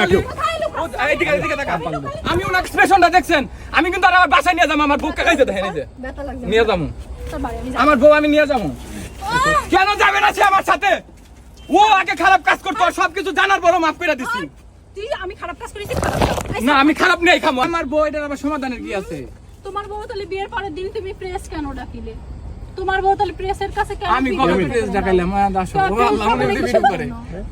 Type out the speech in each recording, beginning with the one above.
না কেউ। আমি ওনার এক্সপ্রেশনটা দেখছেন। আমি কিন্তু আর আমার বাসায় নিয়ে যাব আমার খাইতে দেখেন নিয়ে যাব। বাড়ি। আমার বউ আমি নিয়ে যাব। কেন যাবে না সে আমার সাথে? ও আগে খারাপ কাজ করতো সবকিছু জানার পরও মাফ করে দিছি। তুই আমি খারাপ কাজ করেছি না আমি খারাপ নেই খামো। আমার বউ এটার আবার সমাধানের কি আছে? তোমার বউ তাহলে বিয়ের পরের দিন তুমি প্রেস কেন ডাকিলে? তোমার বউ তাহলে প্রেসের কাছে কেন আমি কবে প্রেস? দেখাইলাম? হ্যাঁ, ও আল্লাহ মনে করে।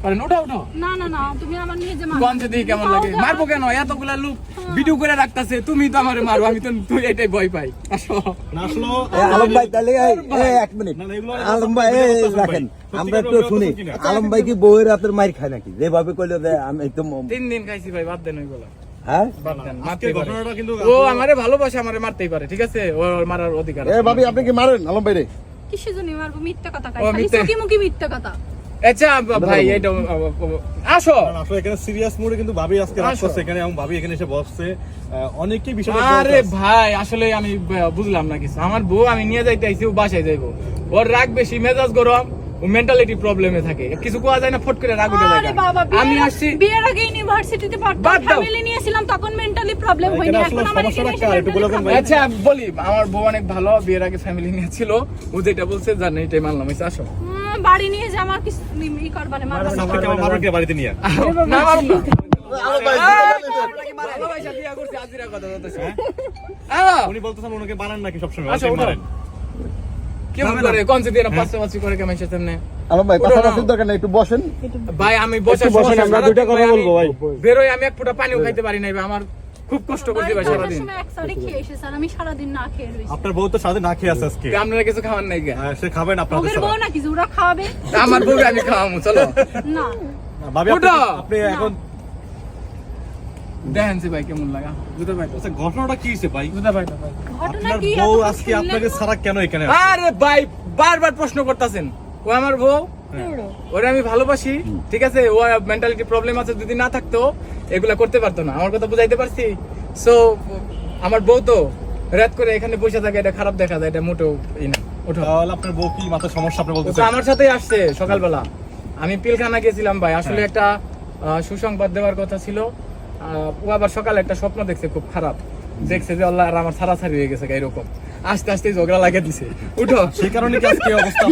জানো। ওটা ওটা না না না তুমি আমার নিজে গঞ্জ দিই কেমন লাগে? মারবো কেন? এতগুলা লোক ভিডিও করে রাখতাছে তুমি তো আমারে মারো আমি তো তুই এটাই ভয় পাই। আসো। না আসলো। আলম ভাই তাহলে এই, এক মিনিট। না, না, এগুলো আলম ভাই রাখেন। আমরা একটু শুনি। আলম ভাই কি বউয়ের হাতের মাইর খায় নাকি? যেভাবে কইলো আমি একদম তিন দিন খাইছি ভাই বাদ দেন ওইগুলো। হ্যাঁ? বাদ দেন আজকের মারতেই পারে। ঘটনাটা কিন্তু ও আমারে ভালোবাসে আমারে মারতেই পারে ঠিক আছে? ওর মারার অধিকার এ ভাবি আপনি কি মারেন? আলম ভাই কিসের জন্য মারবো? মিথ্যা কথা খালি মিথ্যে। মুকি মিথ্যা কথা। আচ্ছা ভাই এটা আসো। এখানে সিরিয়াস মুডে কিন্তু ভাবি আজকে। এখানে এবং ভাবি এখানে এসে বসছে। আহ, অনেকেই আরে ভাই আসলে আমি বুঝলাম না কিছু। আমার বউ আমি নিয়ে যাইতে আইছি ও বাসায় যাইবো। ওর রাগ বেশি মেজাজ গরম। ও মেন্টালিটি প্রবলেমে থাকে। কিছু কোয়া যায় না ফট করে রাগ উঠে যায় আমি আসছি। বিয়ের আগে ইউনিভার্সিটিতে পড়তাম ফ্যামিলি নিয়েছিলাম তখন মেন্টালি প্রবলেম হয়নি। এখন আমার এসে আচ্ছা বলি আমার বউ অনেক ভালো বিয়ের আগে ফ্যামিলি নিয়ে ছিল। ও যেটা বলছে জানে এটাই মানলাম হইছে, আসো। বাড়ি নিয়ে যে আমার কিছু ই করবা না মারবা না। বাড়িতে নিয়ে? না মারুন না। আলম ভাই ভালোবাসা বিয়া করছি, আজিরা কথা বলতেছে। আহ, উনি বলতেছেন ওনাকে বানান নাকি সবসময় ওনাকে মারেন। কেমন করে? কনসে দিয়ে না পাঁচটা করে কেমন সামনে আলম ভাই কথা না। দরকার নেই একটু বসেন। ভাই আমি বসার বসেন, আমরা দুইটা কথা বলব ভাই। বেরোই আমি এক ফোঁটা পানিও খাইতে পারি নাই ভাই। আমার খুব কষ্ট করতে ভাই সারি না খেয়ে আপনার বউ তো সাথে না খেয়ে আছে আজকে। আপনারা কিছু খাওয়ার নাই সে খাবেন আপনাদের ওদের বউ নাকি? যে খাওয়াবে? আমার বউকে আমি খাওয়াবো চলো। না। ভাবি আপনি এখন দেখেন ভাই কেমন লাগা। জুতো ভাই আচ্ছা ঘটনাটা কি হয়েছে ভাই? জুতো ভাই। ভাই আপনার বউ আজকে আপনাকে ছাড়া কেন এখানে আরে ভাই বারবার প্রশ্ন করতেছেন। ও আমার বউ? ওরে আমি ভালোবাসি ঠিক আছে? ও মেন্টালিটি প্রবলেম আছে যদি না থাকতো এগুলা করতে পারতো না। আমার কথা বুঝাইতে পারছি? সো আমার বউ তো রাত করে এখানে বসে থাকে এটা খারাপ দেখা যায় এটা মোটেও ই না ওঠো। তাহলে আপনার বউ কি মাথার সমস্যা আপনি আমার সাথেই আসছে সকালবেলা। আমি পিলখানা গেছিলাম ভাই। আসলে একটা আহ, সুসংবাদ দেওয়ার কথা ছিল। ও আবার সকালে একটা স্বপ্ন দেখছে খুব খারাপ। দেখছে যে আল্লাহ আর আমার ছাড়াছাড়ি হয়ে গেছে এরকম। আস্তে আস্তে ঝগড়া লাগিয়ে দিছে। উঠো। সেই কারণে কি আজকে অবস্থা?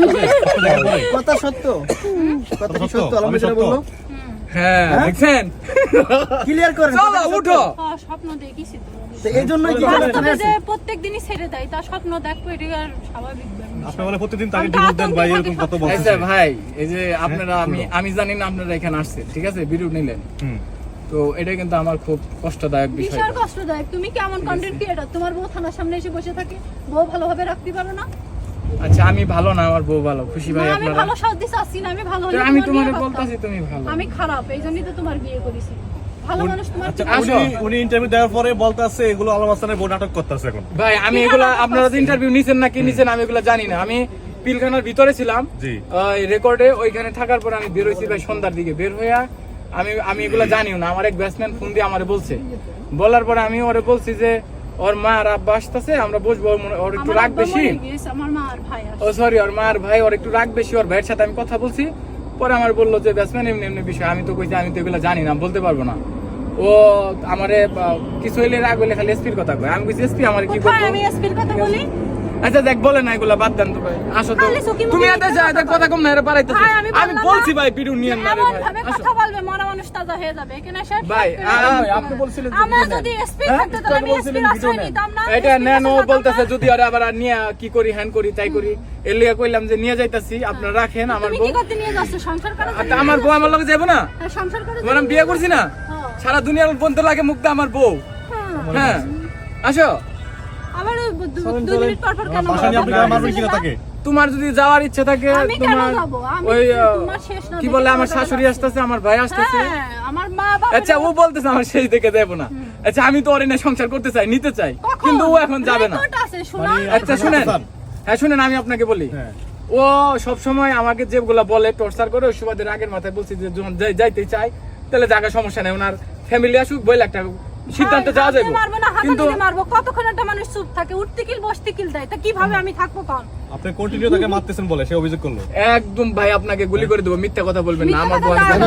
কথা সত্য। কথা কি সত্য? আলম যেটা বলল। হ্যাঁ দেখছেন? ক্লিয়ার করেন চলো উঠো। হ্যাঁ, স্বপ্ন দেখিছি তো। তো এই জন্যই কি বাস্তবে যে প্রত্যেক দিনই ছেড়ে দেয় তার স্বপ্ন দেখব এটা আর স্বাভাবিক ব্যাপার। বলে প্রতিদিন তাকে আমি ডিভোর্স দেন ভাই এরকম কত বলছেন আচ্ছা ভাই এই যে আপনারা আমি আমি জানি না আপনারা এখানে আসছেন ঠিক আছে? ভিডিও নিলেন। হুম। তো এটা কিন্তু আমার খুব কষ্টদায়ক বিষয়। বিশাল কষ্টদায়ক। তুমি কেমন কন্টেন্ট ক্রিয়েটর তোমার বউ থানার সামনে এসে বসে থাকে। বউ ভালোভাবে রাখতে পারো না? আচ্ছা আমি ভালো না আমার বউ ভালো। খুশি ভাই না, আমি ভালো দিতে আসছি না আমি ভালো তো আমি তোমারে বলতাছি তুমি ভালো। আমি খারাপ এই জন্যই তো তোমার বিয়ে করেছি। ভালো মানুষ তোমার আচ্ছা কি- আসো। উনি উনি ইন্টারভিউ দেওয়ার পরে বলতেছে এগুলো আলম হাসানের বউ নাটক করতেছে এখন। ভাই আমি কি এগুলা খারাপ আপনারা যে ইন্টারভিউ নিছেন না কি নিছেন আমি এগুলা জানি না। আমি পিলখানার ভিতরে ছিলাম। জি। রেকর্ডে ওইখানে থাকার পর আমি বের হয়েছি ভাই সন্ধ্যার দিকে। বের হইয়া আমি আমি এগুলা জানিও না। আমার এক ব্যাটসম্যান ফোন দিয়ে আমারে বলছে। বলার পরে আমি ওরে বলছি যে ওর মা আর আব্বা আসতেছে আমরা বসবো ওর একটু রাগ বেশি? ও সরি ওর মা আর ভাই ওর একটু রাগ বেশি ওর ভাইয়ের সাথে আমি কথা বলছি। পরে আমার বলল যে ব্যাটসম্যান এমনি এমনি বিষয় আমি তো কইছি আমি তো এগুলো জানি না বলতে পারব না। ও আমারে কিছু হইলে রাগ হইলে খালি এসপির কথা কয়। আমি কইছি এসপি আমার কি আমি এসপির কথা বলি? আচ্ছা দেখ বলে না এগুলা বাদ দেন তো। ভাই আসো তো তুমি এত যা এত কথা কম না এর পারাইতেছ আমি বলছি ভাই নিয়ে না এমন ভাবে কথা বলবে মরা মানুষ তাজা হয়ে যাবে। এসে ভাই, আপনি বলছিলেন আমরা যদি। এসপি হ্যাঁ? থাকতো তাহলে আমি আশ্রয় নিতাম না। এটা SP নেন ও বলতেছে যদি আবার নিয়ে কি করি হ্যান করি তাই করি। এর লিগে কইলাম যে নিয়ে যাইতাছি আপনারা রাখেন আমার তুমি বউ। কি করতে নিয়ে যাচ্ছ? সংসার করার আচ্ছা, আমার বউ আমার লগে যাব না? হ্যাঁ, সংসার করার তোমার আমি বিয়ে করছি না? হ্যাঁ। সারা দুনিয়ার বন্ধু লাগে মুক্তা আমার বউ। হ্যাঁ। হ্যাঁ। আসো। আবার দুই মিনিট পর পর কেন তোমার যদি যাওয়ার ইচ্ছা থাকে তোমার ওই কি আহ, তোমার শেষ না কি দেখে বলে আমার শাশুড়ি আসতেছে আমার ভাই আসতেছে। হ্যাঁ, আমার মা আচ্ছা ও বলতেছে আমার সেই দেখে দেবো না। আচ্ছা আমি তো ওর সংসার করতে চাই নিতে চাই কিন্তু ও এখন যাবে না? মানে- আচ্ছা শুনেন। হ্যাঁ শুনেন আমি আপনাকে বলি। হ্যাঁ। ও সব সময় আমাকে যেগুলো বলে টর্চার করে ওই সুবাদের আগের মাথায় বলছি যে যখন যাইতে চাই তাহলে জায়গা সমস্যা নেই ওনার ফ্যামিলি আসুক বইলে একটা সিদ্ধান্ত যাওয়া যাবে মারবো না, হাতা কিন্তু মারবো। কতক্ষণ একটা মানুষ চুপ থাকে? উঠতে কিল বসতে কিল দেয়। তা কীভাবে আমি থাকব কন আপনি কন্টিনিউ তাকে মারতেছেন বলে? সে অভিযোগ করল। একদম ভাই আপনাকে গুলি করে দেবো মিথ্যা কথা বলবেন না আমার বউ আমার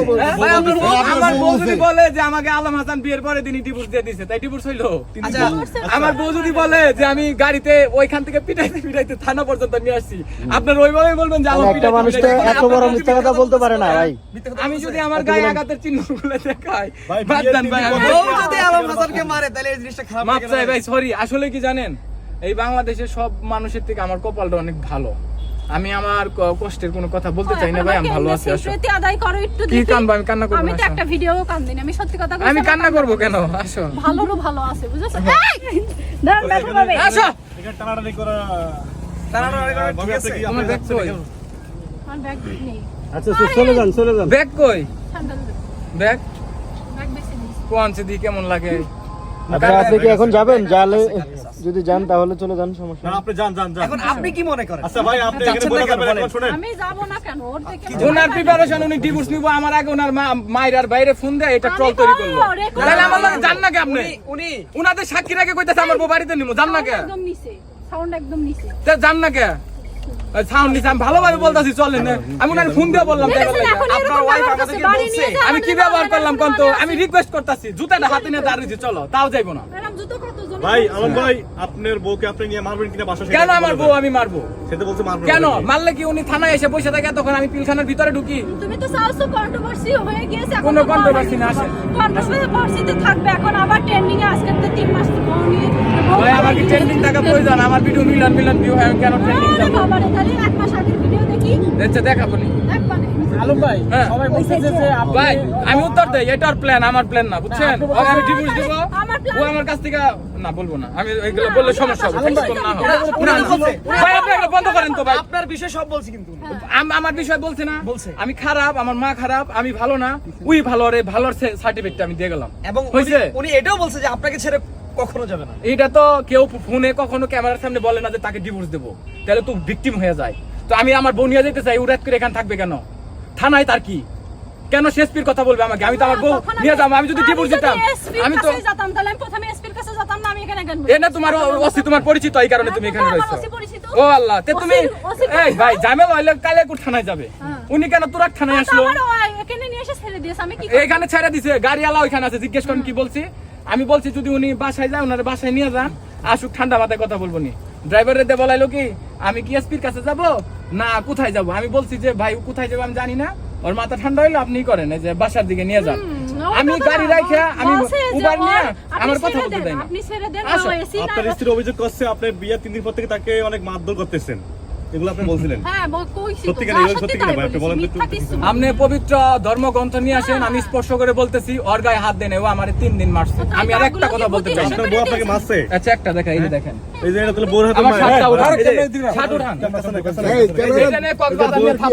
বউ-। হ্যাঁ, বউ- আমার বউ যদি বলে যে আমাকে আলম হাসান বিয়ের পরে দিনই ডিভোর্স দিয়ে দিছে তাই ডিভোর্স হইল? আমার বউ যদি বলে যে আমি গাড়িতে ওইখান থেকে পিটাইতে পিটাইতে থানা পর্যন্ত নিয়ে আসছি আপনার ওইভাবে বলবেন যে আলম একটা মানুষ তো এত বড় মিথ্যা কথা বলতে পারে না ভাই। আমি যদি আমার গায়ে আঘাতের চিহ্নগুলো দেখাই ভাই, বাদ দেন ভাই বউ যদি আলম হাসানকে মারে তাহলে এই জিনিসটা খারাপ মাপ চাই ভাই। সরি আসলে কি জানেন? এই বাংলাদেশের সব মানুষের থেকে আমার কপালটা অনেক ভালো। আমি আমার কষ্টের কোনো কথা বলতে চাই না ভাই আমি ভালো আছি আসো। স্বীকৃতি আদায় করো একটু কি দেখি। কানবো? আমি কান্না করব আমি তো একটা ভিডিও কান্দিনি আমি সত্যি কথা আমি কান্না করব কেন আসো। ভালোরও ভালো আছে বুঝেছ? এই! দাঁড়ান, ব্যথা পাবে। আসো। এখানে টানাটানি করা। টানাটানি করা ভাবি ঠিক আছে? আপনি ব্যাগ কই? আমার ব্যাগ নেই। আচ্ছা চলে যান চলে যান। ব্যাগ কই? ব্যাগ? ব্যাগ বেশি নেই কোন দি কেমন লাগে? আচ্ছা আপনি কি এখন যাবেন? যালে যদি যান তাহলে চলে যান সমস্যা না, আপনি যান যান যান। এখন আপনি কি মনে করেন? আচ্ছা ভাই আপনি এখানে বলে না যাবেন বলেন? এখন শুনেন। আমি যাব না কেন? ওর থেকে ওনার প্রিপারেশন উনি ডিভোর্স নিব আমার আগে ওনার মা মায়ের বাইরে ফোন দেয় এটা ট্রল তৈরি করল। তাহলে আমার লাগে জান না কে আপনি উনি উনি। উনাদের সাক্ষীর আগে কইতাছে আমার বউ বাড়িতে নিমু জান না কে? একদম নিচে সাউন্ড একদম নিচে। তা জান না কে? সাউন্ড দিছে আমি ভালোভাবে বলতাছি চলেন আমি ওনার ফোন দিয়ে বললাম বলছে। আমি কি ব্যবহার করলাম নিয়ে কোন তো আমি রিকোয়েস্ট করতেছি জুতাটা হাতে নিয়ে দাঁড়িয়েছি চলো তাও যাইবো না। ভাই আছে? আলম ভাই আপনার বউকে আপনি নিয়ে মারবেন কিনা বাসা কেন আমার বউ আমি মারবো? সে বলছে মারবেন কেন? মারলে কি উনি থানায় এসে বসে থাকে তখন আমি পিলখানার ভিতরে ঢুকি। তুমি তো চাওছো কন্ট্রোভার্সি হয়ে গিয়েছে এখন কোনো controversy না আসে। কন্ট্রোভার্সিতে থাকবে এখন আবার ট্রেন্ডিং এ আজকে তো তিন মাস তো বউ নিয়ে ভাই আমার কি ট্রেন্ডিং টাকা প্রয়োজন? আমার ভিডিও মিলিয়ন মিলিয়ন ভিউ হয় কেন ট্রেন্ডিং আরে বাবা রে, তাহলে এক মাস আগের ভিডিও দেখি। আচ্ছা দেখাবো নি। দেখবা না। আলম ভাই হ্যাঁ। সবাই বলতেছে যে আপনি ভাই আমি উত্তর দেই এটার প্ল্যান আমার প্ল্যান না বুঝছেন? আমি ডিভোর্স দিব ও আমার কাছ থেকে না বলব না আমি এগুলো বললে সমস্যা হবে না ভাই আপনি এগুলো বন্ধ করেন তো ভাই। আপনার বিষয় সব বলছি কিন্তু। আমার বিষয় বলছে না। বলছে। আমি খারাপ আমার মা খারাপ আমি ভালো না। উই ভালো রে ভালোর সার্টিফিকেট আমি দিয়ে গেলাম। এবং উনি- এটাও বলছে যে আপনাকে ছেড়ে কখনো যাবে না। এটা তো কেউ ফোনে কখনো ক্যামেরার সামনে বলে না যে তাকে ডিভোর্স দেবো। তাহলে তো ভিকটিম হয়ে যায়। তো আমি আমার বোনিয়া যেতে চাই উড়াত করে এখানে থাকবে কেন? থানায় তার কি? কেন শেষপির কথা বলবে আমাকে? আমি তো আমার বউ নিয়ে যাব আমি যদি ডিভোর্স দিতাম আমি তো কাছে আমি প্রথমে এসপির কাছে যেতাম না আমি এখানে কেন এ না তোমার অসি তোমার পরিচিত এই কারণে তুমি এখানে রয়েছো। ও আল্লাহ তে তুমি OC OC এই ভাই জামেল হইলে কালিয়াকুর থানায় যাবে। উনি কেন তুরাক থানায় আসলো? এখানে ছেড়ে দিয়েছে আমি কি করব? এখানে ছেড়ে দিছে গাড়িওয়ালা ওইখানে আছে জিজ্ঞেস করেন কি বলছি? আমি বলছি যদি উনি বাসায় যায় ওনার বাসায় নিয়ে যান আসুক ঠান্ডা মাথায় কথা বলব নি। ড্রাইভারের দিয়ে বলাইলো কি আমি কি এসপির কাছে যাব? না কোথায় যাব? আমি বলছি যে ভাই ও কোথায় যাব আমি জানি না। ওর মাথা ঠান্ডা হইল আপনি করেন এই যে বাসার দিকে নিয়ে যান। আমি গাড়ি রাখা আমি উবার নিয়ে আমার কথা বলতে দেন, আপনি ছেড়ে দেন আপনার স্ত্রী অভিযোগ করছে আপনি বিয়ে তিন দিন পর থেকে তাকে অনেক মারধর করতেছেন। এগুলো আপনি বলছিলেন। হ্যাঁ কইছি সত্যি কেন? সত্যি সত্যি কেন ভাই? আপনি বলেন তো মিথ্যা একটু। কিছু না। আপনি পবিত্র ধর্মগ্রন্থ নিয়ে আসেন আমি স্পর্শ করে বলতেছি ওর গায়ে হাত দেন ও আমার তিন দিন মারছে। আমি আর একটা কথা বলতে চাই আপনার বউ আপনাকে মারছে? আচ্ছা একটা দেখা এই দেখেন। এই যে এটা তাহলে বউর হাতে আমার মার। শার্টটা উঠান এই উঠান। পেছনে, পেছনে। এই, এই এখানে কক্সবাজার নিয়ে থাপ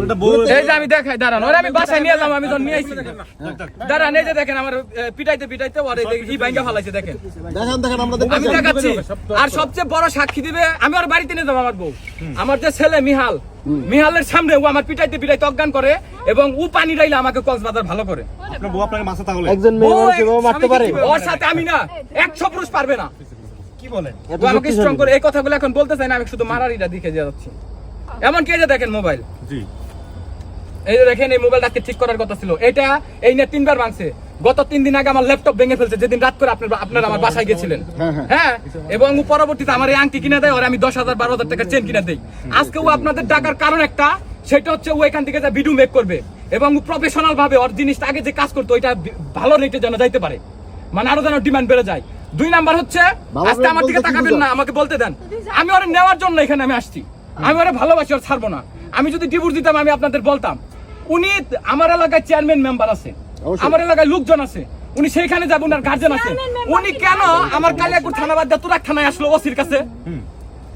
এটা বউর- এই যে আমি দেখাই দাঁড়ান ওরা আমি বাসায় নিয়ে যাব আমি যখন নিয়ে আইছি দাঁড়ান এই যে দেখেন আমার পিটাইতে পিটাইতে ওরে ই ভাঙ্গা ফালাইছে দেখেন। দেখেন দেখেন আমরা দেখাচ্ছি। আর সবচেয়ে বড় সাক্ষী দিবে আমি ওর বাড়িতে নিয়ে যাব আমার বউ। আমার যে ছেলে মিহাল মিহালের সামনে ও আমার পিটাইতে পিটাইতে অজ্ঞান করে এবং ও পানি রাইলে আমাকে কক্সবাজার ভালো করে। আপনার বউ আপনাকে মারছে তাহলে? একজন মেয়ে মানুষ এভাবে মারতে আমি পারে। ওর সাথে আমি না একশো পুরুষ পারবে না। কি বলেন ও আমাকে স্ট্রং করে। এই কথাগুলো এখন বলতে চাই না আমি শুধু মারারিটা দিকে যাচ্ছি। এমন কে যে দেখেন মোবাইল। জি। এই যে দেখেন এই মোবাইলটাকে ঠিক করার কথা ছিল। এটা এই নিয়ে তিনবার ভাঙছে। গত তিন দিন আগে আমার ল্যাপটপ ভেঙে ফেলছে যেদিন রাত করে আপনার আপনারা আমার বাসায় গেছিলেন। হ্যাঁ এবং পরবর্তীতে আমার এই আংটি কিনে দেয় আর আমি দশ হাজার বারো হাজার টাকা চেন কিনে দেই। আজকে ও আপনাদের ডাকার কারণ একটা সেটা হচ্ছে ও এখান থেকে যা ভিডিও মেক করবে এবং প্রফেশনাল ভাবে ওর জিনিসটা আগে যে কাজ করতো ওইটা ভালো রেটে যেন যাইতে পারে। মানে আরও যেন ডিমান্ড বেড়ে যায়। দুই নাম্বার হচ্ছে আজকে আমার দিকে তাকাবেন না আমাকে বলতে দেন। আমি ওরা নেওয়ার জন্য এখানে আমি আসছি। আমি ওরা ভালোবাসি ওর ছাড়বো না। আমি যদি ডিভোর্স দিতাম আমি আপনাদের বলতাম। উনি আমার এলাকায় চেয়ারম্যান মেম্বার আছে। আমার এলাকায় লোকজন আছে উনি সেইখানে যাবেন ওনার গার্জেন আছে। উনি কেন আমার কালিয়াকুর থানা বাদ দিয়ে তুরাক থানায় আসলো ওসির কাছে?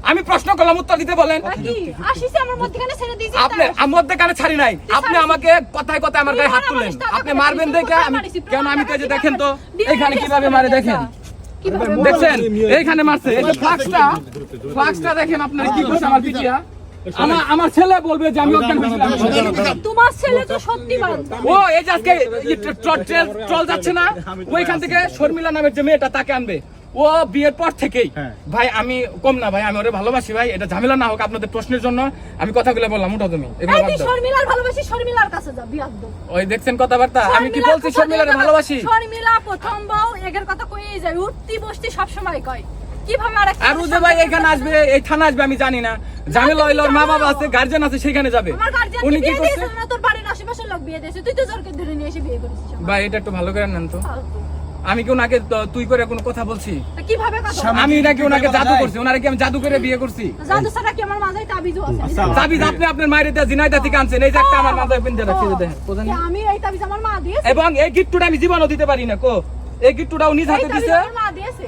আমি প্রশ্ন করলাম উত্তর দিতে বলেন। মধ্যখানে ছেড়ে আপনি আমার মধ্যে কানে ছাড়ি নাই। আপনি আমাকে কথায় কথায় আমার গায়ে হাত তুললেন আপনি মারবেন দেখে আমি কেন আমি তো যে দেখেন তো এখানে কীভাবে মারে দেখেন? কীভাবে দেখছেন? এইখানে মারছে। এই যে ফ্লাক্সটা ফ্লাক্সটা দেখেন। আপনার কি করছে আমার পিটিয়া? আমার আমার ছেলে বলবে যে আমি অজ্ঞান হয়েছিলাম। তোমার ছেলে তো সত্যিবান ও এই যে আজকে ট্রল যাচ্ছে না ওইখান থেকে শর্মিলা নামের যে মেয়েটা তাকে আনবে। ও বিয়ের পর থেকেই। হ্যাঁ। ভাই আমি কম না ভাই আমি ওরে ভালোবাসি ভাই এটা ঝামেলা না হোক আপনাদের প্রশ্নের জন্য। আমি কথাগুলো বললাম উঠো তুমি। শর্মিলার ভালোবাসি শর্মিলার কাছে যা ওই দেখছেন কথাবার্তা? আমি কি বলছি শর্মিলারে ভালোবাসি? শর্মিলা প্রথম বউ এগের কথা কইই যায় উঠতি বসতি সব সময় কয়। কীভাবে আরেক আর ও যে ভাই এখানে আসবে এই থানা আসবে আমি জানি না। ঝামেলা ওর মা বাবা আছে গার্জেন আছে সেখানে যাবে। উনি কি করছে? তোর বাড়ির আশেপাশের লোক বিয়ে দিয়েছে। তুই তো জোরকে ধরে নিয়ে এসে বিয়ে করেছিস ভাই এটা একটু ভালো করে নেন তো। আমি কি ওনাকে তুই করে কোনো কথা বলছি? কীভাবে কথা আমি নাকি ওনাকে জাদু করছি? ওনারে কি আমি জাদু করে বিয়ে করছি? জাদু ছাড়া কি আমার মাথায় তাবিজও আছে? তাবিজ আপনি আপনার মায়ের দিয়ে জিনাইদা থেকে আনছেন। এই যে একটা আমার মাথায় পিনতে রাখছি দেখেন বোঝেন? কি না? আমি এই তাবিজ আমার মা দিয়েছে? এবং এই গিফটটা আমি জীবনও দিতে পারি না কো? এই গিফটটা উনি হাতে দিছে।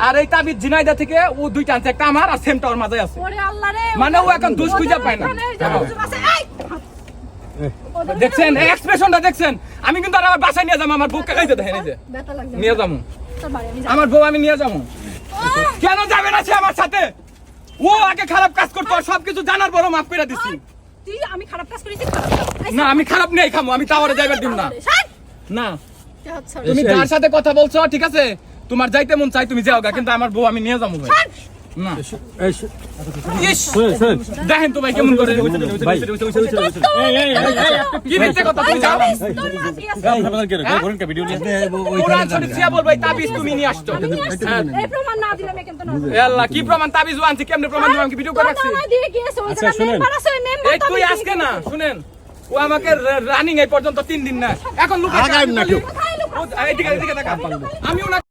আর এই তাবিজ জিনাইদা থেকে ও দুইটা আনছে। একটা আমার আর সেমটা ওর মাথায় আছে। মানে ও এখন দুষ খুঁজে পায় না। ওদের ওখানে যে হুজুর আছে, এই! ওদের দেখছেন? এক্সপ্রেশনটা দেখছেন? আমি কিন্তু আর আমার বাসায় নিয়ে যাব আমার বুককে খাইতে দেখেন এই যে। নিয়ে যাব। আমার বউ আমি নিয়ে যাব। কেন যাবে না সে আমার সাথে? ও আগে খারাপ কাজ করতো সবকিছু জানার পরও মাফ করে দিছি। আমি খারাপ কাজ করেছি খারাপ কাজ। এই না আমি খারাপ নেই খামো আমি টাওয়ারে যাইবার দিম না। না। তুমি যার সাথে কথা বলছো ঠিক আছে তোমার যাইতে মন চাই তুমি যাওগা কিন্তু আমার বউ আমি নিয়ে যাব ভাই না দেখেন তো ভাই কেমন করে কি মিথ্যে কথা তুমি যাও প্রমাণ না দিলে আমি কিন্তু না যাব। এ আল্লাহ কি প্রমাণ তাবিজ আনছি কেমনে প্রমাণ দিলাম কি ভিডিও করে রাখছি তুই আজকে না শুনেন ও আমাকে রানিং এই পর্যন্ত তিন দিন না এখন আমি বলি- ও, এইদিকে